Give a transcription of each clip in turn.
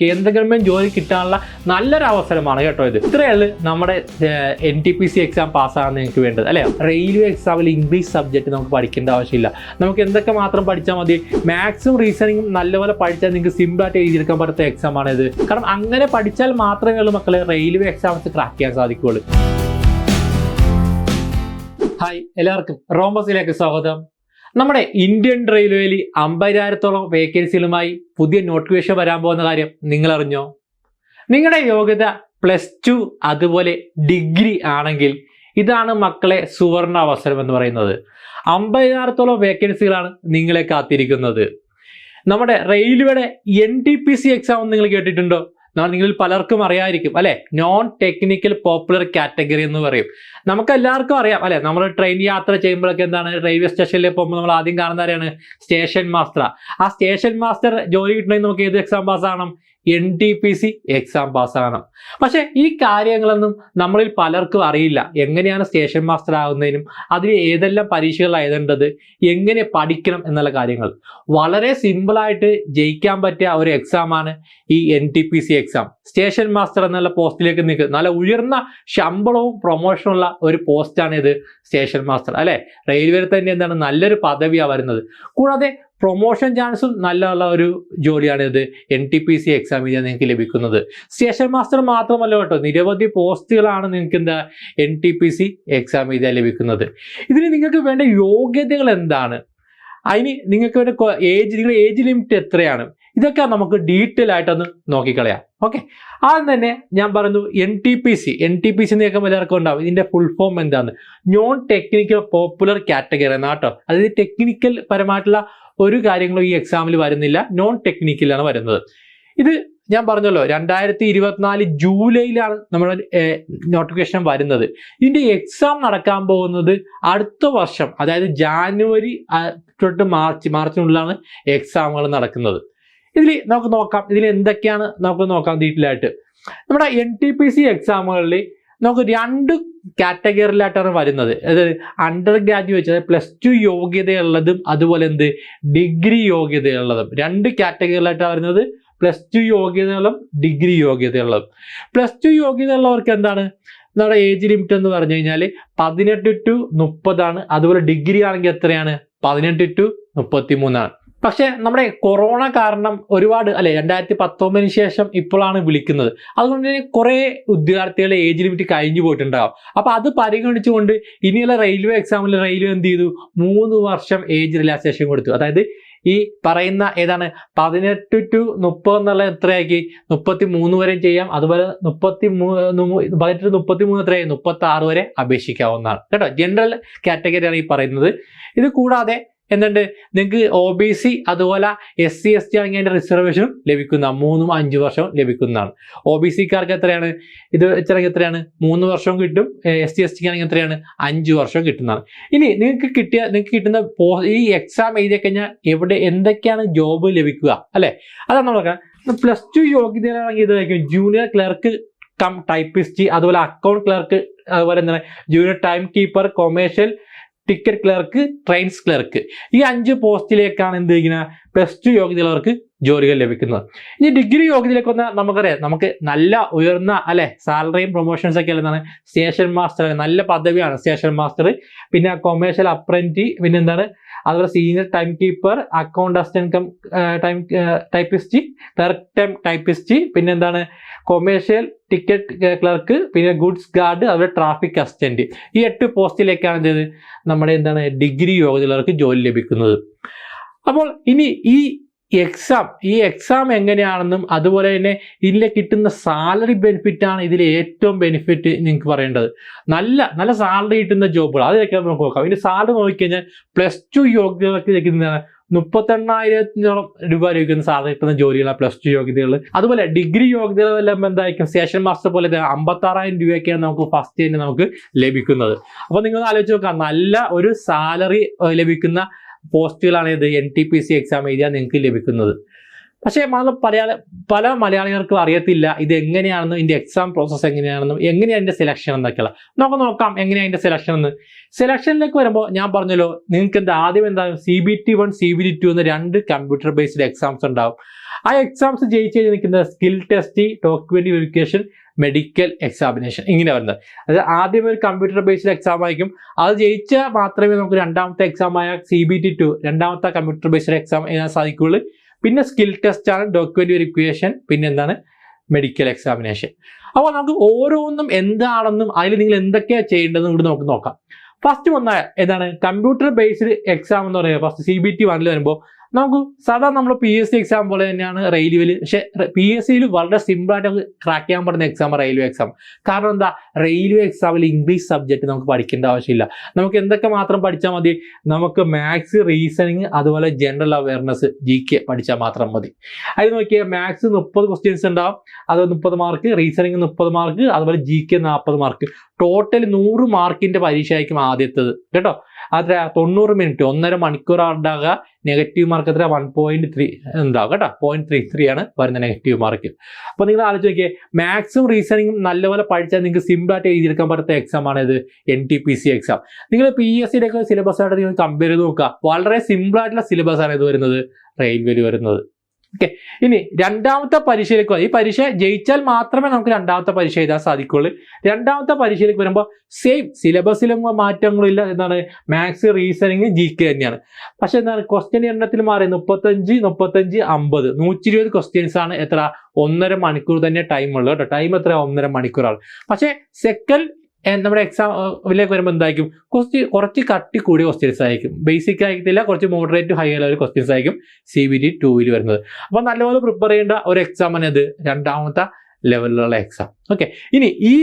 കേന്ദ്ര ഗവൺമെന്റ് ജോലി കിട്ടാനുള്ള നല്ലൊരു അവസരമാണ് കേട്ടോ ഇത്. ഇത്രയുള്ളു നമ്മുടെ N T P C exam പാസ്സാകാൻ നിങ്ങൾക്ക് വേണ്ടത്. അല്ലേ? റെയിൽവേ എക്സാമിൽ ഇംഗ്ലീഷ് സബ്ജക്റ്റ് നമുക്ക് പഠിക്കേണ്ട ആവശ്യമില്ല. നമുക്ക് എന്തൊക്കെ മാത്രം പഠിച്ചാൽ മതി? മാത്സും റീസണിങ്ങും നല്ലപോലെ പഠിച്ചാൽ നിങ്ങൾക്ക് സിമ്പിളായിട്ട് എഴുതിയെടുക്കാൻ പറ്റുന്ന എക്സാമാണ് ഇത്. കാരണം അങ്ങനെ പഠിച്ചാൽ മാത്രമേ ഉള്ളൂ മക്കളെ റെയിൽവേ എക്സാംസ് ക്രാക്ക് ചെയ്യാൻ സാധിക്കുകയുള്ളൂ. ഹായ് എല്ലാവർക്കും. റോമസിലേക്ക് സ്വാഗതം. നമ്മുടെ ഇന്ത്യൻ റെയിൽവേയിൽ അമ്പതിനായിരത്തോളം വേക്കൻസികളുമായി പുതിയ നോട്ടിഫിക്കേഷൻ വരാൻ പോകുന്ന കാര്യം നിങ്ങൾ അറിഞ്ഞോ നിങ്ങളുടെ യോഗ്യത പ്ലസ് ടു അതുപോലെ ഡിഗ്രി ആണെങ്കിൽ ഇതാണ് മക്കളെ സുവർണ അവസരം എന്ന് പറയുന്നത്. അമ്പതിനായിരത്തോളം വേക്കൻസികളാണ് നിങ്ങളെ കാത്തിരിക്കുന്നത്. നമ്മുടെ റെയിൽവേയുടെ N T P C exam നിങ്ങൾ കേട്ടിട്ടുണ്ടോ? നിങ്ങളിൽ പലർക്കും അറിയായിരിക്കും അല്ലെ? നോൺ ടെക്നിക്കൽ പോപ്പുലർ കാറ്റഗറി എന്ന് പറയും. നമുക്ക് എല്ലാവർക്കും അറിയാം അല്ലെ? നമ്മൾ ട്രെയിൻ യാത്ര ചെയ്യുമ്പോഴൊക്കെ എന്താണ്? റെയിൽവേ സ്റ്റേഷനിൽ പോകുമ്പോൾ നമ്മൾ ആദ്യം കാണുന്ന ആരെയാണ്? സ്റ്റേഷൻ മാസ്റ്റർ ആ. സ്റ്റേഷൻ മാസ്റ്റർ ജോലി കിട്ടണമെങ്കിൽ നമുക്ക് ഏത് exam pass പാസ്സാകണം N T P C exam പാസ്സാകണം പക്ഷെ ഈ കാര്യങ്ങളൊന്നും നമ്മളിൽ പലർക്കും അറിയില്ല. എങ്ങനെയാണ് സ്റ്റേഷൻ മാസ്റ്റർ ആകുന്നതിനും അതിൽ ഏതെല്ലാം പരീക്ഷകൾ എഴുതേണ്ടത് എങ്ങനെ പഠിക്കണം എന്നുള്ള കാര്യങ്ങൾ. വളരെ സിമ്പിളായിട്ട് ജയിക്കാൻ പറ്റിയ ഒരു എക്സാമാണ് ഈ N T P C exam station master എന്നുള്ള പോസ്റ്റിലേക്ക് നിൽക്കുക നല്ല ഉയർന്ന ശമ്പളവും പ്രൊമോഷനും ഉള്ള ഒരു പോസ്റ്റാണ് ഇത് സ്റ്റേഷൻ മാസ്റ്റർ അല്ലെ? റെയിൽവേയിൽ തന്നെ എന്താണ്? നല്ലൊരു പദവിയാണ് വരുന്നത്. കൂടാതെ പ്രൊമോഷൻ ചാൻസും നല്ലുള്ള ഒരു ജോലിയാണ് ഇത്. N T P C exam എഴുതാൻ നിങ്ങൾക്ക് ലഭിക്കുന്നത്. സ്റ്റേഷൻ മാസ്റ്റർ മാത്രമല്ല കേട്ടോ നിരവധി പോസ്റ്റുകളാണ് നിങ്ങൾക്ക് എന്താ N T P C exam എഴുതാൻ ലഭിക്കുന്നത്. ഇതിന് നിങ്ങൾക്ക് വേണ്ട യോഗ്യതകൾ എന്താണ്? അതിന് നിങ്ങൾക്ക് വേണ്ട ഏജ് നിങ്ങളുടെ ഏജ് ലിമിറ്റ് എത്രയാണ്? ഇതൊക്കെ നമുക്ക് ഡീറ്റെയിൽ ആയിട്ടൊന്ന് നോക്കിക്കളയാം. ഓക്കെ ആദ്യം തന്നെ ഞാൻ പറയുന്നു N T P C N T P C എന്ന് കേൾക്കുമ്പോൾ എല്ലാവർക്കും ഉണ്ടാവും. ഇതിന്റെ ഫുൾ ഫോം എന്താണ് നോൺ ടെക്നിക്കൽ പോപ്പുലർ കാറ്റഗറി എന്നാ കേട്ടോ അതായത് ടെക്നിക്കൽ പരമായിട്ടുള്ള ഒരു കാര്യങ്ങളും ഈ എക്സാമിൽ വരുന്നില്ല. നോൺ ടെക്നിക്കലാണ് വരുന്നത്. ഇത് ഞാൻ പറഞ്ഞല്ലോ രണ്ടായിരത്തി ഇരുപത്തിനാല് ജൂലൈയിലാണ് നമ്മുടെ നോട്ടിഫിക്കേഷൻ വരുന്നത്. ഇതിന്റെ എക്സാം നടക്കാൻ പോകുന്നത് അടുത്ത വർഷം അതായത് ജാനുവരി തൊട്ട് മാർച്ച് മാർച്ചിനുള്ളിലാണ് എക്സാമുകൾ നടക്കുന്നത്. ഇതിൽ നമുക്ക് നോക്കാം. ഇതിൽ എന്തൊക്കെയാണ് നമുക്ക് നോക്കാം ഡീറ്റെയിൽ നമ്മുടെ എൻ എക്സാമുകളിൽ നമുക്ക് രണ്ട് കാറ്റഗറിയിലായിട്ടാണ് വരുന്നത്. അതായത് അണ്ടർ ഗ്രാജുവേറ്റ് അതായത് പ്ലസ് ടു യോഗ്യതയുള്ളതും അതുപോലെ എന്ത്? ഡിഗ്രി യോഗ്യതയുള്ളതും. രണ്ട് കാറ്റഗറിയിലായിട്ടാണ് വരുന്നത്. പ്ലസ് ടു യോഗ്യതയുള്ളതും ഡിഗ്രി യോഗ്യതയുള്ളതും. പ്ലസ് ടു യോഗ്യതയുള്ളവർക്ക് എന്താണ്? നമ്മുടെ ഏജ് ലിമിറ്റ് എന്ന് പറഞ്ഞു കഴിഞ്ഞാൽ പതിനെട്ട് ടു മുപ്പതാണ്. അതുപോലെ ഡിഗ്രി ആണെങ്കിൽ എത്രയാണ്? പതിനെട്ട് ടു മുപ്പത്തി മൂന്നാണ് പക്ഷെ നമ്മുടെ കൊറോണ കാരണം ഒരുപാട് അല്ലെ രണ്ടായിരത്തി പത്തൊമ്പതിന് ശേഷം ഇപ്പോഴാണ് വിളിക്കുന്നത്. അതുകൊണ്ട് തന്നെ കുറെ ഉദ്യോഗാർത്ഥികളുടെ ഏജ് ലിമിറ്റ് കഴിഞ്ഞു പോയിട്ടുണ്ടാകും അപ്പൊ അത് പരിഗണിച്ചുകൊണ്ട് ഇനിയുള്ള റെയിൽവേ എക്സാമിൽ റെയിൽവേ എന്ത് ചെയ്തു? മൂന്ന് വർഷം ഏജ് റിലാക്സേഷൻ കൊടുത്തു. അതായത് ഈ പറയുന്ന ഏതാണ്? പതിനെട്ട് ടു മുപ്പത് എന്നുള്ള എത്രയാക്കി? മുപ്പത്തി മൂന്ന് വരെ ചെയ്യാം. അതുപോലെ മുപ്പത്തി മൂന്ന് പതിനെട്ട് ടു മുപ്പത്തി മൂന്ന് എത്രയായി? മുപ്പത്തി ആറ് വരെ അപേക്ഷിക്കാവുന്നതാണ്. കേട്ടോ? ജനറൽ കാറ്റഗറിയാണ് ഈ പറയുന്നത്. ഇത് കൂടാതെ എന്തുണ്ട്? നിങ്ങൾക്ക് ഒ ബി സി അതുപോലെ എസ് സി എസ് ടി ആണെങ്കിൽ റിസർവേഷനും ലഭിക്കുന്ന മൂന്നും അഞ്ച് വർഷവും ലഭിക്കുന്നതാണ്. ഒ ബി സിക്കാർക്ക് എത്രയാണ്? ഇത് വെച്ചിറങ്ങി എത്രയാണ്? മൂന്ന് വർഷവും കിട്ടും. എസ് ടി എസ് ടിക്ക് ആണെങ്കിൽ എത്രയാണ്? അഞ്ച് വർഷവും കിട്ടുന്നതാണ്. ഇനി നിങ്ങൾക്ക് കിട്ടിയ നിങ്ങൾക്ക് കിട്ടുന്ന ഈ എക്സാം എഴുതി കഴിഞ്ഞാൽ എവിടെ എന്തൊക്കെയാണ് ജോബ് ലഭിക്കുക അല്ലെ? അതാണ് നമ്മൾ പ്ലസ് ടു യോഗ്യതയാണെങ്കിൽ ഇതായിരിക്കും. ജൂനിയർ ക്ലർക്ക് കം ടൈപ്പിസ്റ്റ് അതുപോലെ അക്കൗണ്ട് ക്ലർക്ക് അതുപോലെ എന്താണ്? Junior time keeper commercial ticket clerk trains clerk ഈ അഞ്ച് പോസ്റ്റിലേക്കാണ് എന്ത് ചെയ്യുന്നത് പ്ലസ് ടു യോഗ്യതയുള്ളവർക്ക് ജോലികൾ ലഭിക്കുന്നത്. ഇനി ഡിഗ്രി യോഗ്യതയിലേക്ക് വന്നാൽ നമുക്കറിയാം നമുക്ക് നല്ല ഉയർന്ന അല്ലെ? സാലറിയും പ്രൊമോഷൻസ് ഒക്കെ എന്താണ്? സ്റ്റേഷൻ മാസ്റ്റർ നല്ല പദവിയാണ് സ്റ്റേഷൻ മാസ്റ്റർ പിന്നെ കൊമേഴ്ഷ്യൽ അപ്രന്റി പിന്നെ എന്താണ്? അതുപോലെ senior time keeper account assistant cum time typist clerk time typist പിന്നെ എന്താണ് കൊമേഴ്ഷ്യൽ ടിക്കറ്റ് ക്ലർക്ക് പിന്നെ ഗുഡ്സ് ഗാർഡ് അതുപോലെ ട്രാഫിക് അസിസ്റ്റന്റ് ഈ എട്ട് പോസ്റ്റിലേക്കാണ് എന്ത് നമ്മുടെ എന്താണ് ഡിഗ്രി യോഗ്യതയുള്ളവർക്ക് ജോലി ലഭിക്കുന്നത്. അപ്പോൾ ഇനി ഈ എക്സാം ഈ എക്സാം എങ്ങനെയാണെന്നും അതുപോലെ തന്നെ ഇതിലെ കിട്ടുന്ന സാലറി ബെനിഫിറ്റ് ആണ് ഇതിലെ ഏറ്റവും ബെനിഫിറ്റ് നിങ്ങൾക്ക് പറയേണ്ടത്. നല്ല നല്ല സാലറി കിട്ടുന്ന ജോബുകൾ അതിലൊക്കെ നമുക്ക് നോക്കാം. ഇതിന്റെ സാലറി നോക്കിക്കഴിഞ്ഞാൽ പ്ലസ് ടു യോഗ്യതകൾക്ക് ലഭിക്കുന്നതാണ് മുപ്പത്തെണ്ണായിരത്തിനോളം രൂപ ലഭിക്കുന്ന സാലറി കിട്ടുന്ന ജോലികളാണ് പ്ലസ് ടു യോഗ്യതകൾ അതുപോലെ ഡിഗ്രി യോഗ്യതകളെല്ലാം എന്തായിരിക്കും? സ്റ്റേഷൻ മാസ്റ്റർ പോലെ അമ്പത്താറായിരം രൂപയൊക്കെയാണ് നമുക്ക് ഫസ്റ്റ് തന്നെ നമുക്ക് ലഭിക്കുന്നത്. അപ്പോൾ നിങ്ങൾ ആലോചിച്ച് നോക്കാം. നല്ല ഒരു സാലറി ലഭിക്കുന്ന പോസ്റ്റുകളാണ് ഇത് N T P C exam എഴുതിയാൽ നിങ്ങൾക്ക് ലഭിക്കുന്നത്. പക്ഷേ നമ്മൾ മലയാള പല മലയാളികൾക്കും അറിയത്തില്ല ഇത് എങ്ങനെയാണെന്നും ഇതിന്റെ എക്സാം പ്രോസസ്സ് എങ്ങനെയാണെന്നും എങ്ങനെയാണ് അതിന്റെ സെലക്ഷൻ എന്നൊക്കെയുള്ള. നമുക്ക് നോക്കാം എങ്ങനെയാണ് അതിന്റെ സെലക്ഷൻ എന്ന്. സെലക്ഷനിലേക്ക് വരുമ്പോൾ ഞാൻ പറഞ്ഞല്ലോ നിങ്ങൾക്ക് എന്താ ആദ്യം എന്താ C B T one C B T എന്ന രണ്ട് കമ്പ്യൂട്ടർ ബേസ്ഡ് എക്സാംസ് ഉണ്ടാവും. ആ എക്സാംസ് ജയിച്ച് നിൽക്കുന്ന skill test document verification medical examination ഇങ്ങനെ വരുന്നത്. അതായത് ആദ്യം ഒരു കമ്പ്യൂട്ടർ ബേസ്ഡ് എക്സാം ആയിരിക്കും. അത് ജയിച്ചാൽ മാത്രമേ നമുക്ക് രണ്ടാമത്തെ എക്സാമായ സി ബി ടി ടു രണ്ടാമത്തെ കമ്പ്യൂട്ടർ ബേസ്ഡ് എക്സാം എഴുതാൻ സാധിക്കുകയുള്ളൂ. പിന്നെ സ്കിൽ ടെസ്റ്റ് ആണ് ഡോക്യുമെന്റ് വെരിഫിക്കേഷൻ പിന്നെ എന്താണ്? മെഡിക്കൽ എക്സാമിനേഷൻ അപ്പോൾ നമുക്ക് ഓരോന്നും എന്താണെന്നും അതിൽ നിങ്ങൾ എന്തൊക്കെയാണ് ചെയ്യേണ്ടതെന്നും കൂടി നമുക്ക് നോക്കാം. ഫസ്റ്റ് വന്ന എന്താണ്? കമ്പ്യൂട്ടർ ബേസ്ഡ് എക്സാം എന്ന് പറയുന്നത്. ഫസ്റ്റ് സി ബി ടി വണ്ണിൽ വരുമ്പോൾ നമുക്ക് സാധാരണ നമ്മൾ പി എസ് സി എക്സാം പോലെ തന്നെയാണ് റെയിൽവേയിൽ പക്ഷേ പി എസ് സിയിൽ വളരെ സിമ്പിളായിട്ട് നമുക്ക് ക്രാക്ക് ചെയ്യാൻ പറ്റുന്ന എക്സാം റെയിൽവേ എക്സാം കാരണം എന്താ? റെയിൽവേ എക്സാമിൽ ഇംഗ്ലീഷ് സബ്ജക്റ്റ് നമുക്ക് പഠിക്കേണ്ട ആവശ്യമില്ല. നമുക്ക് എന്തൊക്കെ മാത്രം പഠിച്ചാൽ മതി? നമുക്ക് മാത്സ് റീസണിങ് അതുപോലെ ജനറൽ അവയർനെസ് ജി കെ പഠിച്ചാൽ മാത്രം മതി. അതിൽ നോക്കിയാൽ മാത്സ് മുപ്പത് ക്വസ്റ്റ്യൻസ് ഉണ്ടാവും. അത് മുപ്പത് മാർക്ക് റീസണിങ് മുപ്പത് മാർക്ക് അതുപോലെ ജി കെ നാൽപ്പത് മാർക്ക് ടോട്ടൽ നൂറ് മാർക്കിന്റെ പരീക്ഷ ആയിരിക്കും ആദ്യത്തേത്. കേട്ടോ? അത്ര തൊണ്ണൂറ് മിനിറ്റ് ഒന്നര മണിക്കൂർ ഉണ്ടാകുക നെഗറ്റീവ് മാർക്ക് എത്ര വൺ പോയിന്റ് ത്രീ ഉണ്ടാവും കേട്ടോ? പോയിന്റ് ത്രീ ത്രീ ആണ് വരുന്ന നെഗറ്റീവ് മാർക്ക് അപ്പോൾ നിങ്ങൾ ആലോചിച്ച് നോക്കിയേ മാത്സും റീസണിങ്ങും നല്ലപോലെ പഠിച്ചാൽ നിങ്ങൾക്ക് സിമ്പിൾ ആയിട്ട് എഴുതിയെടുക്കാൻ പറ്റുന്ന എക്സാം ആണ് ഇത് N T P C exam നിങ്ങൾ പി എസ് സിയുടെ ഒക്കെ സിലബസ് ആയിട്ട് നിങ്ങൾ കമ്പയർ ചെയ്ത് നോക്കുക. വളരെ സിമ്പിൾ ആയിട്ടുള്ള സിലബസ് ആണ് ഇത് വരുന്നത് റെയിൽവേയിൽ വരുന്നത്. ഓക്കെ ഇനി രണ്ടാമത്തെ പരീക്ഷയിലേക്ക്. ഈ പരീക്ഷ ജയിച്ചാൽ മാത്രമേ നമുക്ക് രണ്ടാമത്തെ പരീക്ഷ എഴുതാൻ സാധിക്കുള്ളൂ രണ്ടാമത്തെ പരീക്ഷയിലേക്ക് വരുമ്പോൾ സെയിം സിലബസിലും മാറ്റങ്ങളില്ല എന്താണ്? മാത്സ് റീസണിങ് ജി കെ തന്നെയാണ്. പക്ഷെ എന്താണ്? ക്വസ്റ്റ്യൻ എണ്ണത്തിൽ മാറി മുപ്പത്തഞ്ച് മുപ്പത്തഞ്ച് അമ്പത്. നൂറ്റി ഇരുപത് ക്വസ്റ്റ്യൻസ് ആണ് എത്ര? ഒന്നര മണിക്കൂർ തന്നെ ടൈം ഉള്ളത് കേട്ടോ. ടൈം എത്ര? ഒന്നര മണിക്കൂറാണ്. പക്ഷേ സെക്കൻഡ് നമ്മുടെ എക്സാമിലേക്ക് വരുമ്പോൾ എന്തായിരിക്കും? കുറച്ച് കുറച്ച് കട്ടി കൂടിയ ക്വസ്റ്റ്യൻസ് ആയിരിക്കും. ബേസിക് ആയിട്ടില്ല കുറച്ച് മോഡറേറ്റ് ഹൈ ലെവൽ ക്വസ്റ്റ്യൻസ് ആയിരിക്കും സി ബി ടി ടൂവിൽ വരുന്നത്. അപ്പോൾ നല്ലപോലെ പ്രിപ്പയർ ചെയ്യേണ്ട ഒരു എക്സാം തന്നെ ഇത് രണ്ടാമത്തെ ലെവലിലുള്ള എക്സാം ഓക്കെ ഇനി ഈ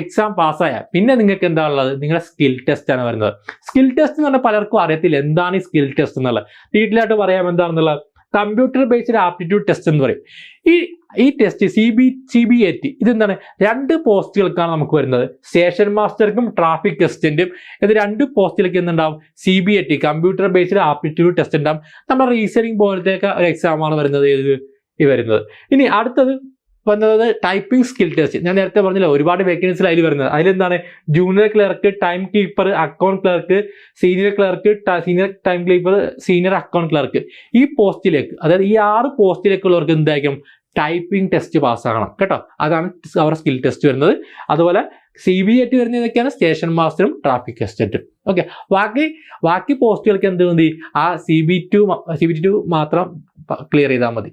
എക്സാം പാസ്സായ പിന്നെ നിങ്ങൾക്ക് എന്താ ഉള്ളത്? നിങ്ങളുടെ സ്കിൽ ടെസ്റ്റ് ആണ് വരുന്നത്. സ്കിൽ ടെസ്റ്റ് എന്ന് പറഞ്ഞാൽ പലർക്കും അറിയത്തില്ല. എന്താണ് ഈ സ്കിൽ ടെസ്റ്റ് എന്നുള്ളത്? ഡീറ്റെയിൽ ആയിട്ട് പറയാം എന്താണെന്നുള്ളത്. കമ്പ്യൂട്ടർ ബേസ്ഡ് ആപ്റ്റിറ്റ്യൂഡ് ടെസ്റ്റ് എന്ന് പറയും. ഈ ഈ test C B C B A T ഇതെന്താണ്? രണ്ട് പോസ്റ്റുകൾക്കാണ് നമുക്ക് വരുന്നത്. സ്റ്റേഷൻ മാസ്റ്റർക്കും ട്രാഫിക് ടെസ്റ്റിന്റെയും ഇത് രണ്ട് പോസ്റ്റിലേക്ക് എന്തുണ്ടാവും? C B A T computer based aptitude test ഉണ്ടാവും. നമ്മുടെ റീസണിങ് പോലത്തെ ഒരു എക്സാമാണ് വരുന്നത് ഇത് ഈ വരുന്നത്. ഇനി അടുത്തത് വന്നത് ടൈപ്പിംഗ് സ്കിൽ ടെസ്റ്റ് ഞാൻ നേരത്തെ പറഞ്ഞില്ല ഒരുപാട് വേക്കൻസി അതിൽ വരുന്നത്. അതിലെന്താണ്? Junior clerk time keeper account clerk senior clerk senior time keeper senior account clerk ഈ പോസ്റ്റിലേക്ക് അതായത് ഈ ആറ് പോസ്റ്റിലേക്കുള്ളവർക്ക് എന്തായിരിക്കും? ടൈപ്പിംഗ് ടെസ്റ്റ് പാസ്സാകണം. കേട്ടോ? അതാണ് അവരുടെ സ്കിൽ ടെസ്റ്റ് വരുന്നത്. അതുപോലെ സി ബി ടി വരുന്ന ഇതൊക്കെയാണ് സ്റ്റേഷൻ മാസ്റ്ററും ട്രാഫിക് അസിസ്റ്റന്റും. ഓക്കെ. ബാക്കി ബാക്കി പോസ്റ്റുകൾക്ക് എന്ത് മതി? ആ C B two C B two മാത്രം ക്ലിയർ ചെയ്താൽ മതി.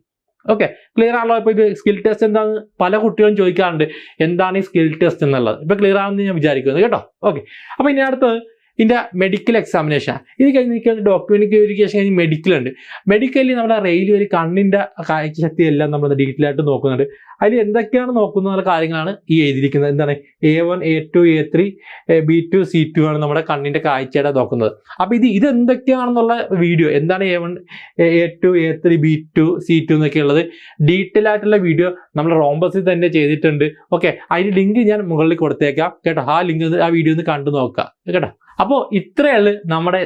ഓക്കെ. ക്ലിയർ ആണല്ലോ? ഇപ്പോൾ ഇത് സ്കിൽ ടെസ്റ്റ് എന്താണ്? പല കുട്ടികളും ചോദിക്കാറുണ്ട്. എന്താണ് ഈ സ്കിൽ ടെസ്റ്റ് എന്നുള്ളത്? ഇപ്പൊ ക്ലിയർ ആണെന്ന് ഞാൻ വിചാരിക്കുന്നത് കേട്ടോ? ഓക്കെ. അപ്പൊ ഇനി അടുത്തത് ഇതിന്റെ മെഡിക്കൽ എക്സാമിനേഷൻ ഇത് കഴിഞ്ഞ് നിൽക്കുന്ന ഡോക്യുമെന്റ് വെരിഫിക്കേഷൻ കഴിഞ്ഞ് മെഡിക്കൽ ഉണ്ട്. മെഡിക്കലിൽ നമ്മുടെ റെയിൽവേ കണ്ണിന്റെ കാഴ്ചശക്തി എല്ലാം നമ്മൾ ഡീറ്റെയിൽ ആയിട്ട് നോക്കുന്നുണ്ട്. അതിൽ എന്തൊക്കെയാണ് നോക്കുന്ന കാര്യങ്ങളാണ് ഈ എഴുതിയിരിക്കുന്നത്. എന്താണ്? A one A two A three B two C two ആണ് നമ്മുടെ കണ്ണിന്റെ കാഴ്ചയുടെ നോക്കുന്നത്. അപ്പോൾ ഇത് ഇത് എന്തൊക്കെയാണെന്നുള്ള വീഡിയോ എന്താണ് A one A two A three B two C two എന്നൊക്കെ ഉള്ളത് ഡീറ്റെയിൽ ആയിട്ടുള്ള വീഡിയോ നമ്മൾ റോംബസിൽ തന്നെ ചെയ്തിട്ടുണ്ട്. ഓക്കെ അതിന്റെ ലിങ്ക് ഞാൻ മുകളിൽ കൊടുത്തേക്കാം. കേട്ടോ? ആ ലിങ്ക് ആ വീഡിയോ ഒന്ന് കണ്ടു നോക്കുക. കേട്ടോ? ഇത്രയുള്ളു നമ്മുടെ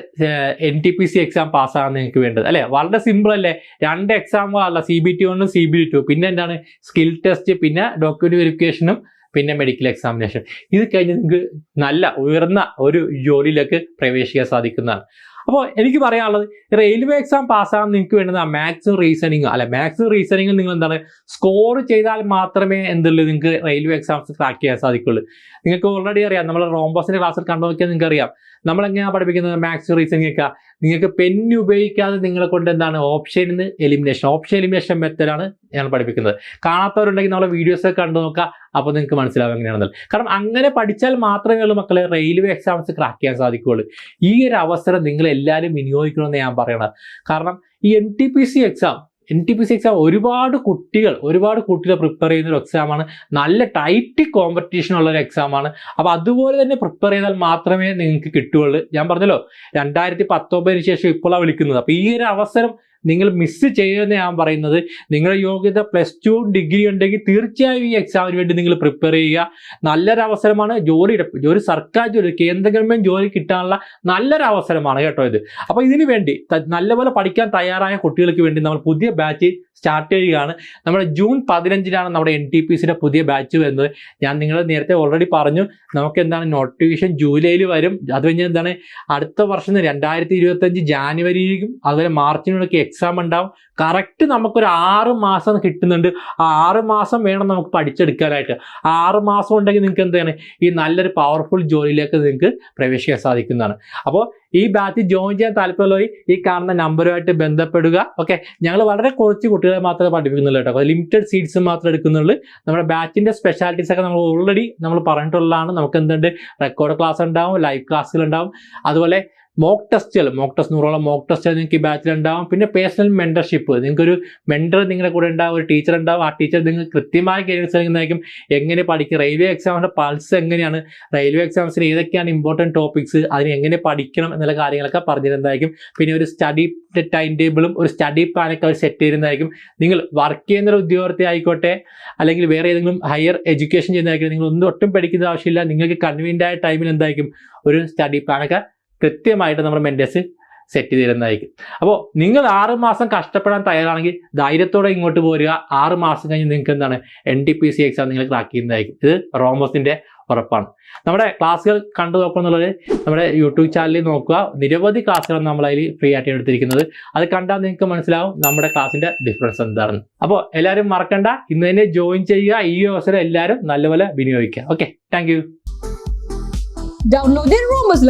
N T P C exam പാസ്സാകാൻ നിങ്ങൾക്ക് വേണ്ടത്. അല്ലേ? വളരെ സിമ്പിൾ അല്ലേ? രണ്ട് എക്സാമുകളല്ല സി ബി ടി വണ്ണും സി ബി ടി ടു പിന്നെ എന്താണ്? സ്കിൽ ടെസ്റ്റ് പിന്നെ ഡോക്യുമെന്റ് വെരിഫിക്കേഷനും പിന്നെ മെഡിക്കൽ എക്സാമിനേഷൻ ഇത് കഴിഞ്ഞ് നിങ്ങൾക്ക് നല്ല ഉയർന്ന ഒരു ജോലിയിലേക്ക് പ്രവേശിക്കാൻ സാധിക്കുന്നതാണ്. അപ്പോൾ എനിക്ക് പറയാനുള്ളത് റെയിൽവേ എക്സാം പാസ്സാകാൻ നിങ്ങൾക്ക് വേണ്ടുന്ന മാത്സും റീസണിങ്ങും അല്ല മാത്സും റീസണിങ്ങും നിങ്ങൾ എന്താണ് സ്കോർ ചെയ്താൽ മാത്രമേ എന്തുള്ളൂ നിങ്ങൾക്ക് റെയിൽവേ എക്സാംസ് ക്രാക്ക് ചെയ്യാൻ സാധിക്കുള്ളൂ. നിങ്ങൾക്ക് ഓൾറെഡി അറിയാം നമ്മൾ റോംബോസിന്റെ ക്ലാസ്സിൽ കണ്ടു നോക്കിയാൽ നിങ്ങൾക്ക് അറിയാം നമ്മൾ എങ്ങനെയാണ് പഠിപ്പിക്കുന്നത്? മാത്സ് റീസണിങ് ഒക്കെ. നിങ്ങൾക്ക് പെൻ ഉപയോഗിക്കാതെ നിങ്ങളെ കൊണ്ട് എന്താണ്? ഓപ്ഷനിൽ നിന്ന് എലിമിനേഷൻ ഓപ്ഷൻ എലിമിനേഷൻ മെത്തഡാണ് ഞാൻ പഠിപ്പിക്കുന്നത്. കാണാത്തവരുണ്ടെങ്കിൽ നമ്മളെ വീഡിയോസ് ഒക്കെ കണ്ടു നോക്കുക. അപ്പോൾ നിങ്ങൾക്ക് മനസ്സിലാവും എങ്ങനെയാണെന്നുള്ളത്. കാരണം അങ്ങനെ പഠിച്ചാൽ മാത്രമേ ഉള്ളൂ മക്കളെ റെയിൽവേ എക്സാംസ് ക്രാക്ക് ചെയ്യാൻ സാധിക്കുകയുള്ളൂ. ഈ ഒരു അവസരം നിങ്ങൾ എല്ലാവരും വിനിയോഗിക്കണമെന്ന് ഞാൻ പറയണത്. കാരണം ഈ N T P C exam N T P C exam ഒരുപാട് കുട്ടികൾ ഒരുപാട് കുട്ടികൾ പ്രിപ്പയർ ചെയ്യുന്ന ഒരു എക്സാമാണ് നല്ല ടൈറ്റ് കോമ്പറ്റീഷൻ ഉള്ള ഒരു എക്സാമാണ് അപ്പോൾ അതുപോലെ തന്നെ പ്രിപ്പയർ ചെയ്താൽ മാത്രമേ നിങ്ങൾക്ക് കിട്ടുകയുള്ളൂ. ഞാൻ പറഞ്ഞല്ലോ രണ്ടായിരത്തി പത്തൊമ്പതിന് ശേഷം ഇപ്പോഴാണ് വിളിക്കുന്നത്. അപ്പോൾ ഈ ഒരു അവസരം നിങ്ങൾ മിസ് ചെയ്യുമെന്ന് ഞാൻ പറയുന്നത്. നിങ്ങളുടെ യോഗ്യത പ്ലസ് ടു ഡിഗ്രി ഉണ്ടെങ്കിൽ തീർച്ചയായും ഈ എക്സാമിന് വേണ്ടി നിങ്ങൾ പ്രിപ്പയർ ചെയ്യുക. നല്ലൊരു അവസരമാണ് ഒരു സർക്കാർ ജോലി കേന്ദ്ര ഗവൺമെന്റ് ജോലി കിട്ടാനുള്ള നല്ലൊരു അവസരമാണ് കേട്ടോ ഇത്. അപ്പോൾ ഇതിന് വേണ്ടി നല്ലപോലെ പഠിക്കാൻ തയ്യാറായ കുട്ടികൾക്ക് വേണ്ടി നമ്മൾ പുതിയ ബാച്ച് സ്റ്റാർട്ട് ചെയ്യുകയാണ്. നമ്മുടെ ജൂൺ പതിനഞ്ചിനാണ് നമ്മുടെ എൻ ടി പി സിയുടെ പുതിയ ബാച്ച് വരുന്നത്. ഞാൻ നിങ്ങൾ നേരത്തെ ഓൾറെഡി പറഞ്ഞു. നമുക്ക് എന്താണ് നോട്ടിഫിക്കേഷൻ ജൂലൈയിൽ വരും. അത് കഴിഞ്ഞാൽ എന്താണ്? അടുത്ത വർഷം രണ്ടായിരത്തി ഇരുപത്തഞ്ച് ജാനുവരിയിലും അതുപോലെ മാർച്ചിനൊക്കെ എക്സാം ഉണ്ടാവും. കറക്റ്റ് നമുക്കൊരു ആറ് മാസം കിട്ടുന്നുണ്ട്. ആ ആറ് മാസം വേണം നമുക്ക് പഠിച്ചെടുക്കാനായിട്ട്. ആറ് മാസം ഉണ്ടെങ്കിൽ നിങ്ങൾക്ക് എന്താണ്? ഈ നല്ലൊരു പവർഫുൾ ജോലിയിലേക്ക് നിങ്ങൾക്ക് പ്രവേശിക്കാൻ സാധിക്കുന്നതാണ്. അപ്പോൾ ഈ ബാച്ച് ജോയിൻ ചെയ്യാൻ താല്പര്യമുള്ളവർ ഈ കാണുന്ന നമ്പറുമായിട്ട് ബന്ധപ്പെടുക. ഓക്കെ ഞങ്ങൾ വളരെ കുറച്ച് കുട്ടികളെ മാത്രമേ പഠിപ്പിക്കുന്നുള്ളൂ കേട്ടോ. ലിമിറ്റഡ് സീറ്റ്സ് മാത്രമേ എടുക്കുന്നുള്ളൂ. നമ്മുടെ ബാച്ചിന്റെ സ്പെഷ്യാലിറ്റീസ് ഒക്കെ നമ്മൾ ഓൾറെഡി നമ്മൾ പറഞ്ഞിട്ടുള്ളതാണ്. നമുക്ക് എന്തുണ്ട്? റെക്കോർഡ് ക്ലാസ് ഉണ്ടാവും ലൈവ് ക്ലാസ്സുകൾ ഉണ്ടാവും. അതുപോലെ മോക്ക് ടെസ്റ്റുകൾ മോക്ക് ടെസ്റ്റ് നൂറോളം മോക്ക് ടെസ്റ്റുകൾ നിങ്ങൾക്ക് ഈ ബാച്ചിൽ ഉണ്ടാവും. പിന്നെ പേഴ്സണൽ മെന്റർഷിപ്പ് നിങ്ങൾക്കൊരു മെന്റർ നിങ്ങളുടെ കൂടെ ഉണ്ടാവും ഒരു ടീച്ചർ ഉണ്ടാവും. ആ ടീച്ചർ നിങ്ങൾ കൃത്യമായ ഗൈഡൻസ് നൽകുന്നതായിരിക്കും. എങ്ങനെ പഠിക്കും? റെയിൽവേ എക്സാമിന്റെ പൾസ് എങ്ങനെയാണ്? റെയിൽവേ എക്സാംസിന് ഏതൊക്കെയാണ് ഇമ്പോർട്ടന്റ് ടോപ്പിക്സ് അതിന് എങ്ങനെ പഠിക്കണം എന്നുള്ള കാര്യങ്ങളൊക്കെ പറഞ്ഞു തരുന്നതായിരിക്കും പിന്നെ ഒരു സ്റ്റഡി ടൈം ടേബിളും ഒരു സ്റ്റഡി പ്ലാനൊക്കെ അവർ സെറ്റ് ചെയ്യുന്നതായിരിക്കും നിങ്ങൾ വർക്ക് ചെയ്യുന്ന ഒരു ഉദ്യോഗാർത്ഥി ആയിക്കോട്ടെ അല്ലെങ്കിൽ വേറെ ഏതെങ്കിലും ഹയർ എഡ്യൂക്കേഷൻ ചെയ്യുന്നതായിരിക്കും. നിങ്ങൾ ഒന്നും ഒട്ടും പഠിക്കുന്ന ആവശ്യമില്ല. നിങ്ങൾക്ക് കൺവീനിയന്റ് ടൈമിൽ എന്തായിരിക്കും? ഒരു സ്റ്റഡി പ്ലാനൊക്കെ കൃത്യമായിട്ട് നമ്മുടെ മെന്റേഴ്സ് സെറ്റ് ചെയ്തിരുന്നതായിരിക്കും. അപ്പോൾ നിങ്ങൾ ആറ് മാസം കഷ്ടപ്പെടാൻ തയ്യാറാണെങ്കിൽ ധൈര്യത്തോടെ ഇങ്ങോട്ട് പോരുക. ആറ് മാസം കഴിഞ്ഞ് നിങ്ങൾക്ക് എന്താണ്? N T P C exam നിങ്ങൾ ക്രാക്ക് ചെയ്യുന്നതായിരിക്കും. ഇത് റോമോസിന്റെ ഉറപ്പാണ്. നമ്മുടെ ക്ലാസ്സുകൾ കണ്ടു നോക്കുന്നുള്ളത് നമ്മുടെ യൂട്യൂബ് ചാനലിൽ നോക്കുക. നിരവധി ക്ലാസ്സുകളാണ് നമ്മൾ അതിൽ ഫ്രീ ആയിട്ട് എടുത്തിരിക്കുന്നത്. അത് കണ്ടാൽ നിങ്ങൾക്ക് മനസ്സിലാവും നമ്മുടെ ക്ലാസ്സിന്റെ ഡിഫറൻസ് എന്താണെന്ന്. അപ്പോൾ എല്ലാവരും മറക്കണ്ട. ഇന്ന് തന്നെ ജോയിൻ ചെയ്യുക. ഈ അവസരം എല്ലാവരും നല്ലപോലെ വിനിയോഗിക്കുക. Okay thank Download the Romus